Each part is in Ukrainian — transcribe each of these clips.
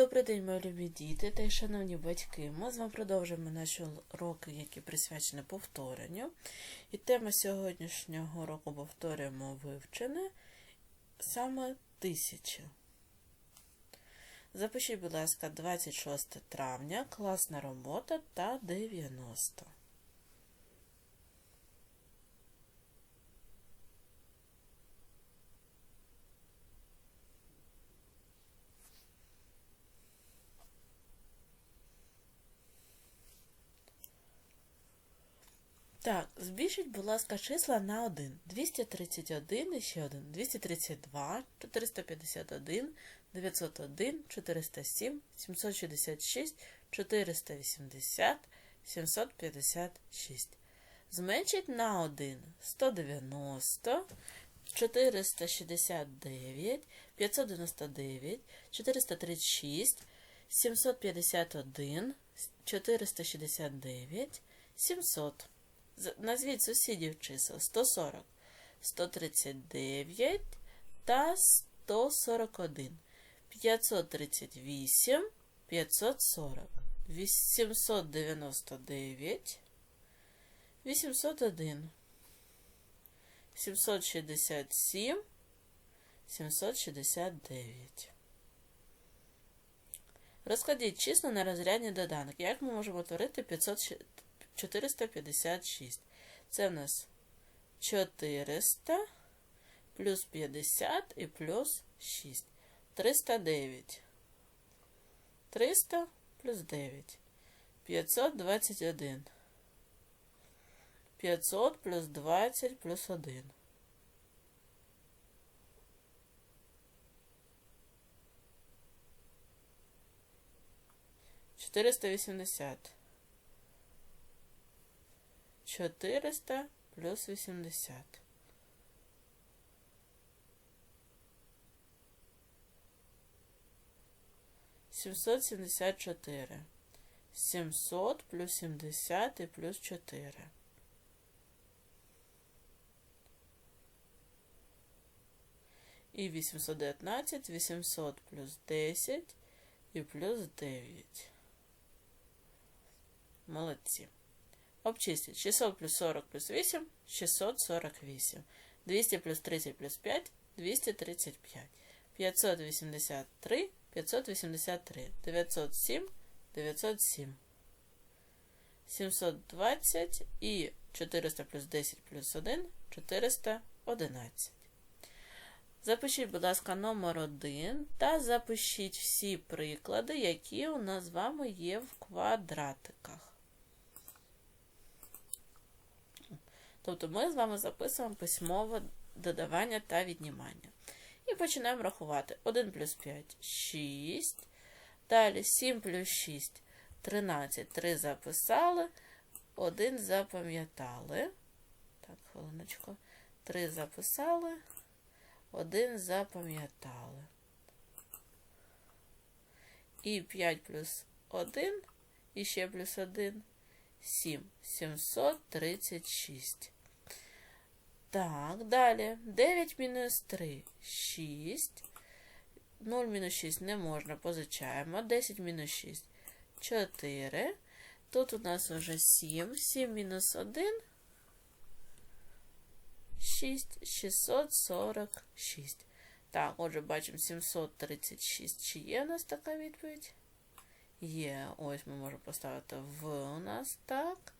Добрий день, мої любі діти та й шановні батьки. Ми з вами продовжуємо наші уроки, які присвячені повторенню. І тема сьогоднішнього року повторюємо вивчене саме тисяча. Запишіть, будь ласка, 26 травня, класна робота та 90. Так, збільшіть, будь ласка, числа на 1. 231 і ще один. 232, 451, 901, 407, 766, 480, 756. Зменшіть на 1. 190, 469, 599, 436, 751, 469, 700. Назвіть сусідів чисел 140, 139 та 141, 538, 540, 899, 801, 767, 769. Розкладіть числа на розрядні доданки. Як ми можемо творити 500, 456. Це в нас 400 плюс 50 і плюс 6. 309. 300 плюс 9. 521. 500 плюс 20 плюс 1. Четыреста восемьдесят. 400 плюс 80. Сімсот сімдесят чотири. Сімсот плюс сімдесят і плюс чотири. І 819, 800 плюс 10 і плюс 9. Молодці. Обчистіть 600 плюс 40 плюс 8 648. 200 плюс 30 плюс 5 235. 583 583. 907 907. 720 і 400 плюс 10 плюс 1 411. Запишіть, будь ласка, номер 1 та запишіть всі приклади, які у нас з вами є в квадратиках. Тобто ми з вами записуємо письмове додавання та віднімання. І починаємо рахувати. 1 плюс 5 6. Далі 7 плюс 6 13. 3 записали. 1 запам'ятали. Так, хвилиночку. 3 записали. 1 запам'ятали. І 5 плюс 1. І ще плюс 1. 7. 736. Так, далі. 9 мінус 3. 6. 0 мінус 6 не можна, позичаємо. 10 мінус 6. 4. Тут у нас вже 7. 7 мінус 1. 6. 646. Так, отже, бачимо 736. Чи є у нас така відповідь? Є. Ось ми можемо поставити в у нас так.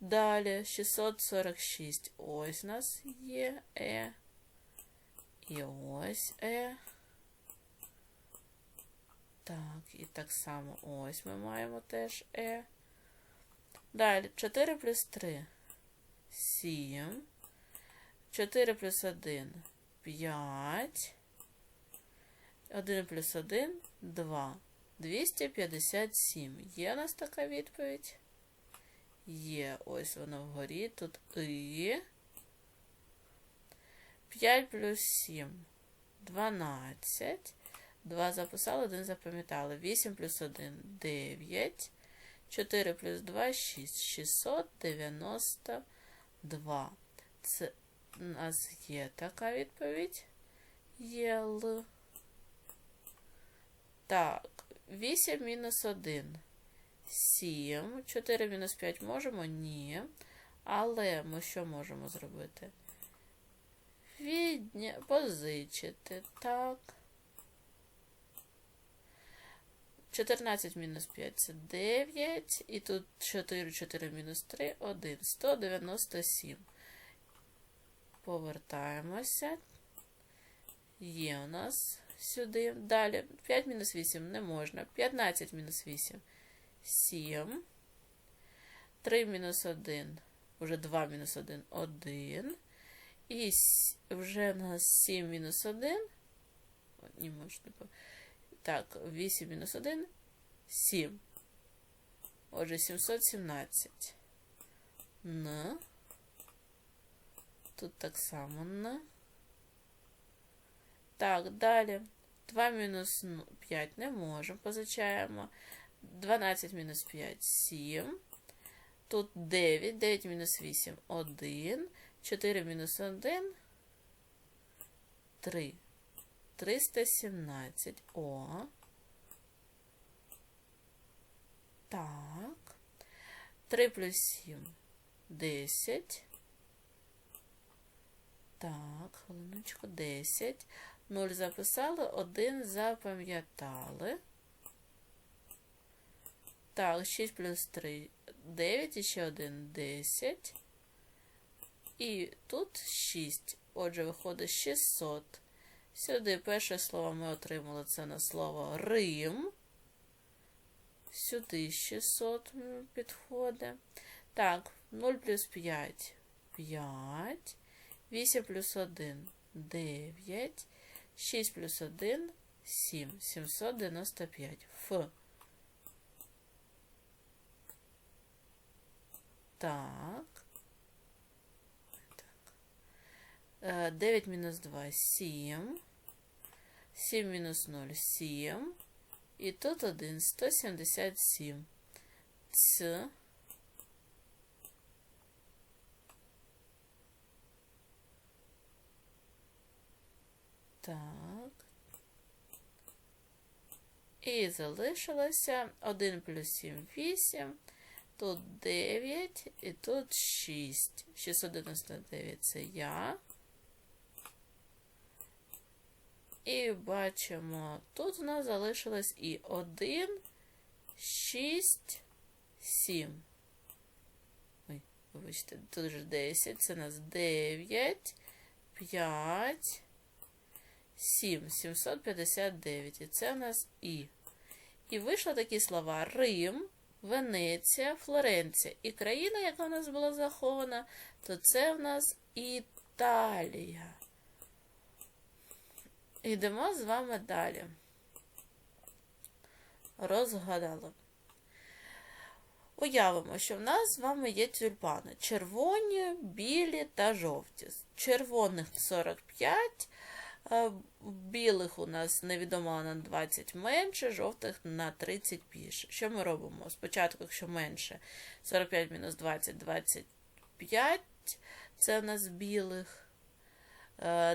Далі 646. Ось у нас є Е. І ось Е. Так, і так само ось ми маємо теж Е. Далі 4 плюс 3. 7. 4 плюс 1. 5. 1 плюс 1 2. 257. Є у нас така відповідь? Є. Ось воно вгорі. Тут І. 5 плюс 7. 12. 2 записали, 1 запам'ятали. 8 плюс 1 9. 4 плюс 2 6. 692. Це у нас є така відповідь. Є Л. Так, 8 мінус 1. 7. 4 мінус 5 можемо? Ні. Але ми що можемо зробити? Відня... Позичити. Так. 14 мінус 5 це 9. І тут 4, 4 мінус 3, 1. 197. Повертаємося. Є у нас сюди. Далі 5 мінус 8 не можна. 15 мінус 8. 7. 3 мінус 1. Уже 2 мінус 1 1. І вже у нас 7 мінус 1. Не можна. Так, 8 мінус 1 7. Отже, 717. На. Тут так само на. Так, далі. 2 мінус 5 не можемо, позичаємо. 12 мінус 5 7. Тут 9, 9 мінус 8 1. 4 мінус 1 3. 317. О. Так. 3 плюс 7 10. Так, хвилиночку 10. 0 записали, 1 запам'ятали. Так, 6 плюс 3 9 і ще 1 10. І тут 6. Отже, виходить 600. Сюди перше слово ми отримали це на слово Рим. Сюди 600 підходить. Так, 0 плюс 5 5. 8 плюс 1 9. 6 плюс 1 7. 795. Ф. Так. 9 мінус 2 7. 7 мінус 0 7. І тут 1 177. Ц. Так. І залишилося 1 плюс 7 8. Тут 9 і тут 6. 699 це я. І бачимо, тут у нас залишилось і 1, 6, 7. Ой, вибачте, тут вже 10, це у нас 9, 5, 7, 759. І це у нас І. І вийшли такі слова Рим, Венеція, Флоренція. І країна, яка у нас була захована, то це у нас Італія. Йдемо з вами далі. Розгадали. Уявимо, що в нас з вами є тюльпани. Червоні, білі та жовті. Червоних 45, білих у нас невідомо на 20 менше, жовтих на 30 більше. Що ми робимо? Спочатку, якщо менше 45 мінус 20, 25, це у нас білих.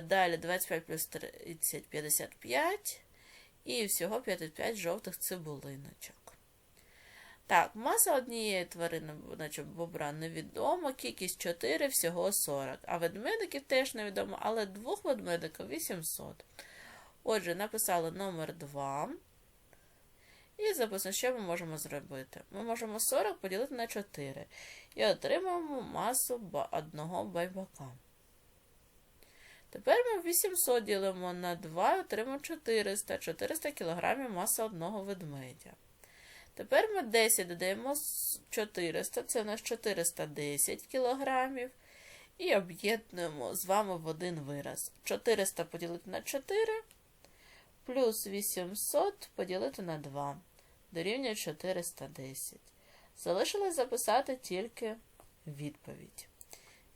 Далі 25 плюс 30 55. І всього 55 жовтих цибулиночок. Так, маса однієї тварини, значить бобра, невідома, кількість 4, всього 40. А ведмедиків теж невідомо, але двох ведмедиків 800. Отже, написали номер 2. І записано, що ми можемо зробити. Ми можемо 40 поділити на 4. І отримаємо масу одного байбака. Тепер ми 800 ділимо на 2 і отримаємо 400 400 кг маса одного ведмедя. Тепер ми 10 додаємо 400, це у нас 410 кг. І об'єднуємо з вами в один вираз. 400 поділити на 4, плюс 800 поділити на 2. Дорівнює 410. Залишилось записати тільки відповідь.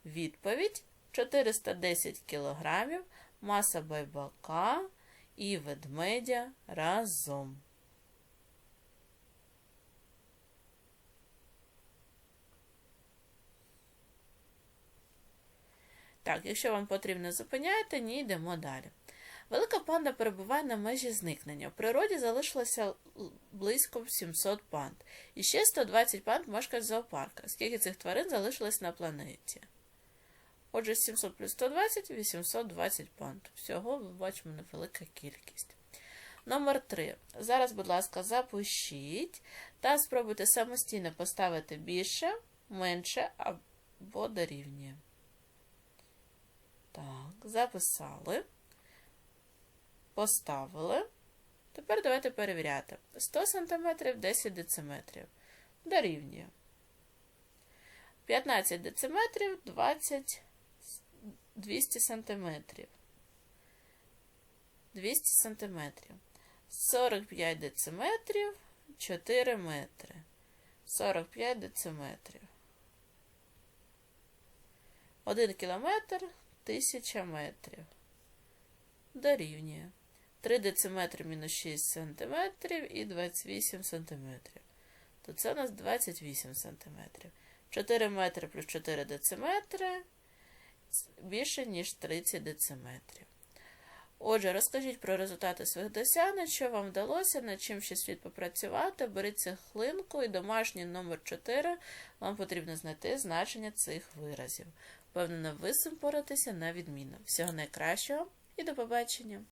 Відповідь 410 кг маса байбака і ведмедя разом. Так, якщо вам потрібно зупиняти, ні, йдемо далі. Велика панда перебуває на межі зникнення. В природі залишилося близько 700 панд. І ще 120 панд мешкають в зоопарках. Скільки цих тварин залишилось на планеті? Отже, 700 плюс 120 – 820 панд. Всього ми бачимо невелика кількість. Номер 3. Зараз, будь ласка, запишіть та спробуйте самостійно поставити більше, менше або дорівнює. Так, записали. Поставили. Тепер давайте перевіряти. 100 см 10 дециметрів. Дорівнює. 15 дециметрів 20 200 см. 200 см. 45 дециметрів 4 метри. 45 дециметрів. 1 кілометр 1000 метрів. Дорівнює. 3 дециметри мінус 6 сантиметрів і 28 сантиметрів. То це у нас 28 сантиметрів. 4 метри плюс 4 дециметри більше, ніж 30 дециметрів. Отже, розкажіть про результати своїх досягнень, що вам вдалося, над чим ще слід попрацювати. Беріть цеглинку і домашній номер 4 вам потрібно знайти значення цих виразів. Впевнена, ви з цим поратися на відміну. Всього найкращого і до побачення!